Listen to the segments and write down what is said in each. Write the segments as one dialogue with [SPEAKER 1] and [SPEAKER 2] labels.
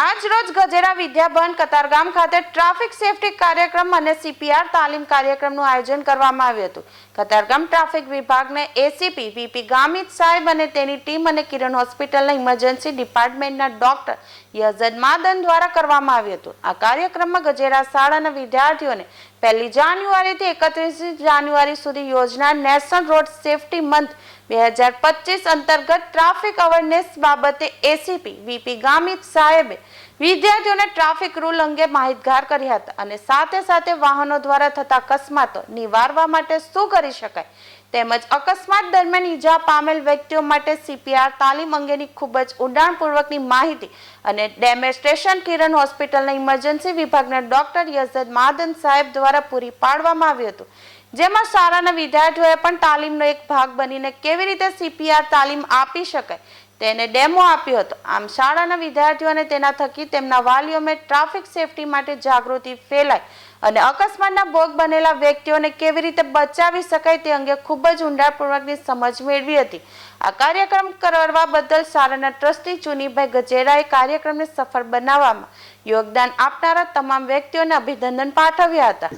[SPEAKER 1] આજ રોજ ગજેરા વિદ્યાભવન કતારગામ ખાતે ટ્રાફિક સેફટી કાર્યક્રમ અને સીપીઆર તાલીમ કાર્યક્રમનું આયોજન કરવામાં આવ્યું હતું. કતારગામ ટ્રાફિક વિભાગને એસીપી વીપી ગામિત સાહેબ અને તેની ટીમ અને કિરણ હોસ્પિટલના ઇમરજન્સી ડિપાર્ટમેન્ટના ડોક્ટર યઝદ માદન દ્વારા કરવામાં આવ્યું હતું. આ કાર્યક્રમમાં ગજેરા શાળાના વિદ્યાર્થીઓને પહેલી જાન્યુઆરીથી એકત્રીસ જાન્યુઆરી સુધી યોજનાર નેશનલ રોડ સેફટી મંથ બે હજાર પચીસ અંતર્ગત ટ્રાફિક અવેરનેસ બાબતે એસીપી વીપી ગામિત સાહેબે વિદ્યાર્થીઓને ટ્રાફિક રૂલ અંગે માહિતગાર કર્યા હતા અને સાથે સાથે વાહનો દ્વારા થતા અકસ્માતો નિવારવા માટે શું કરી શકાય? તેમજ અકસ્માત દરમિયાન ઈજા પામેલ વ્યક્તિઓ માટે સીપીઆર તાલીમ અંગેની ખૂબ જ ઊંડાણપૂર્વકની માહિતી અને ડેમેસ્ટ્રેશન કિરણ હોસ્પિટલના ઇમરજન્સી વિભાગના ડોક્ટર યઝદ માદન સાહેબ દ્વારા પૂરી પાડવામાં આવ્યું હતું. જેમાં શાળાના વિદ્યાર્થીઓએ પણ તાલીમનો એક ભાગ બનીને કેવી રીતે સીપીઆર તાલીમ આપી શકાય? તેને ડેમો આપ્યો હતો. આમ શાળાના વિદ્યાર્થીઓને તેના થકી તેમના વાલીઓમાં ટ્રાફિક સેફટી માટે જાગૃતિ ફેલાય અને અકસ્માતના ભોગ બનેલા વ્યક્તિઓને કેવી રીતે બચાવી શકાય તે અંગે ખૂબ જ ઊંડાણપૂર્વકની સમજ મેળવી હતી. આ કાર્યક્રમ કરવા બદલ શાળાના ટ્રસ્ટી ચુનીભાઈ ગજેરાએ કાર્યક્રમને સફળ બનાવવામાં યોગદાન આપનારા તમામ વ્યક્તિઓને અભિનંદન પાઠવ્યા હતા.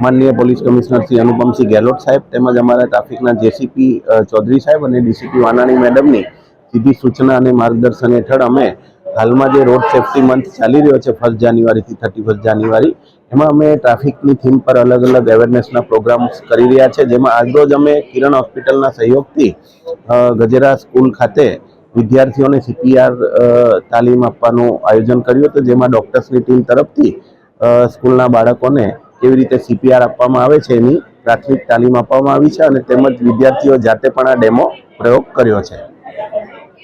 [SPEAKER 2] માનનીય પોલીસ કમિશનર શ્રી અનુપમસિંહ ગેહલોત સાહેબ તેમજ અમારા ટ્રાફિકના જેસીપી ચૌધરી સાહેબ અને ડીસીપી વાનાણી મેડમની સીધી સૂચના અને માર્ગદર્શન હેઠળ અમે હાલમાં જે રોડ સેફટી મંથ ચાલી રહ્યો છે ફર્સ્ટ જાન્યુઆરીથી થર્ટી ફર્સ્ટ જાન્યુઆરી, એમાં અમે ટ્રાફિકની થીમ પર અલગ અલગ અવેરનેસના પ્રોગ્રામ્સ કરી રહ્યા છે, જેમાં આજરોજ અમે કિરણ હોસ્પિટલના સહયોગથી ગજેરા સ્કૂલ ખાતે વિદ્યાર્થીઓને સીપીઆર તાલીમ આપવાનું આયોજન કર્યું હતું, જેમાં ડૉક્ટર્સની ટીમ તરફથી સ્કૂલના બાળકોને કેવી રીતે સીપીઆર આપવામાં આવે છે એની પ્રાથમિક તાલીમ આપવામાં આવી છે અને તેમજ વિદ્યાર્થીઓ જાતે પણ આ ડેમો પ્રયોગ કર્યો છે.